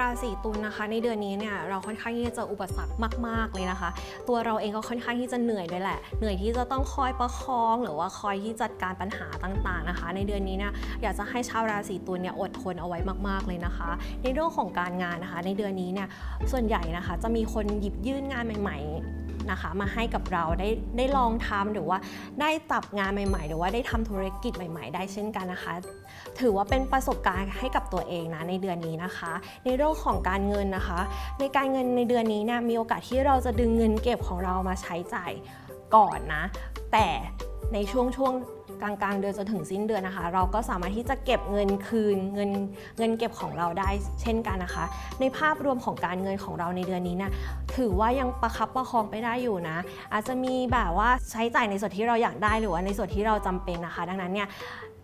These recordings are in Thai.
ราศีตุลนะคะ ในเดือนนี้เนี่ยเราค่อนข้างที่จะออุปสรรคมาก ๆเลยนะคะ ตัวเราเองก็ค่อนข้างที่จะเหนื่อยด้วยแหละ เหนื่อยที่จะต้องคอยประคอง หรือว่าคอยที่จัดการปัญหาต่างๆนะคะ ในเดือนนี้เนี่ยอยากจะให้ชาวราศีตุลเนี่ยอดทนเอาไว้มากๆเลยนะคะ ในเรื่องของการงานนะคะ ในเดือนนี้เนี่ยส่วนใหญ่นะคะ จะมีคนหยิบยื่นงานใหม่ ๆ นะคะมาให้กับเราได้ได้ลองทำหรือว่าได้จับงานใหม่ ๆ หรือว่าได้ทำธุรกิจใหม่ ๆ ได้เช่นกันนะคะ ถือว่าเป็นประสบการณ์ให้กับตัวเองนะในเดือนนี้นะคะ ในเรื่องของการเงินนะคะ ในการเงินในเดือนนี้เนี่ยมีโอกาสที่เราจะดึงเงินเก็บของเรามาใช้จ่ายก่อนนะ แต่ในช่วงช่วง กลางกลางๆ เดือนจนถึงสิ้นเดือนนะคะ เราก็สามารถที่จะเก็บเงินคืนเงินเงินเก็บของเราได้เช่นกันนะคะ ในภาพรวมของการเงินของเราในเดือนนี้นี่ยถือว่ายังประคับประคองไปได้อยู่นะ อาจจะมีแบบว่าใช้จ่ายในส่วนที่เราอยากได้หรือว่าในส่วนที่เราจำเป็นนะคะ ดังนั้นเนี่ย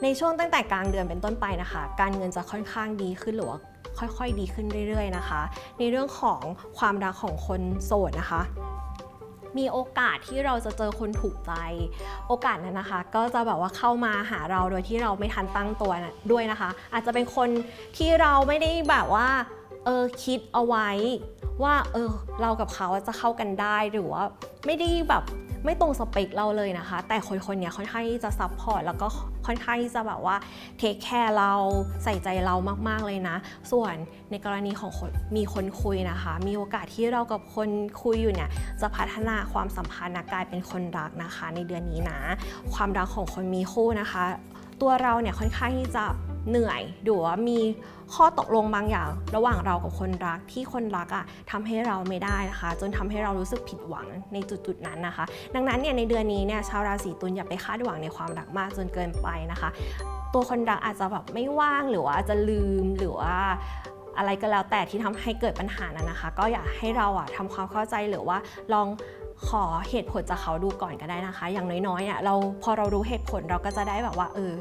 ในช่วงตั้งแต่กลางเดือนเป็นต้นไปนะคะ การเงินจะค่อนข้างดีขึ้นหรือว่าค่อยๆดีขึ้นเรื่อยๆนะคะ ในเรื่องของความรักของคนโสดนะคะ มีโอกาสที่เราจะเจอคนถูกใจ โอกาสนั้นนะคะ ก็จะแบบว่าเข้ามาหาเราโดยที่เราไม่ทันตั้งตัวด้วยนะคะ อาจจะเป็นคนที่เราไม่ได้แบบว่า เออคิดเอาไว้ว่าเออเรากับเขาจะเข้ากันได้หรือว่าไม่ได้แบบไม่ตรงสเปคเราเลยนะคะ แต่คนคนนี้ค่อนข้างที่จะซับพอร์ตแล้วก็ค่อนข้างที่จะแบบว่าเทคแคร์เราใส่ใจเรามากๆเลยนะ ส่วนในกรณีของคนมีคนคุยนะคะ มีโอกาสที่เรากับคนคุยอยู่เนี่ยจะพัฒนาความสัมพันธ์กลายเป็นคนรักนะคะ ในเดือนนี้นะ ความรักของคนมีคู่นะคะ ตัวเราเนี่ยค่อนข้างที่จะ เหนื่อยหรือว่ามีข้อตกลงบางอย่าง ระหว่างเรากับคนรักที่คนรักอะ่ะทำให้เราไม่ได้นะคะ จนทำให้เรารู้สึกผิดหวังในจุดๆนั้นนะคะ ดังนั้นเนี่ยในเดือนนี้เนี่ยชาวราศีตุลอย่าไปคาดหวังในความรักมากจนเกินไปนะคะ ตัวคนรักอาจจะแบบไม่ว่างหรือว่าจะลืมหรือว่าอะไรก็แล้วแต่ที่ทำให้เกิดปัญหานั้นนะคะ ก็อยากให้เราอะทำความเข้าใจหรือว่าลอง ขอเหตุผลจากเขาดูก่อนก็ได้นะคะ อย่างน้อยๆเนี่ยเราพอเรารู้เหตุผลเราก็จะได้แบบว่าเออ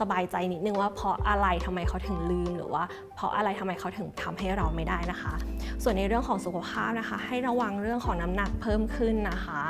สบายใจนิดนึงว่าเพราะอะไรทำไมเขาถึงลืมหรือว่า เพราะอะไรทำไมเขาถึงทำให้เราไม่ได้นะคะ ส่วนในเรื่องของสุขภาพนะคะ ให้ระวังเรื่องของน้ำหนักเพิ่มขึ้นนะคะ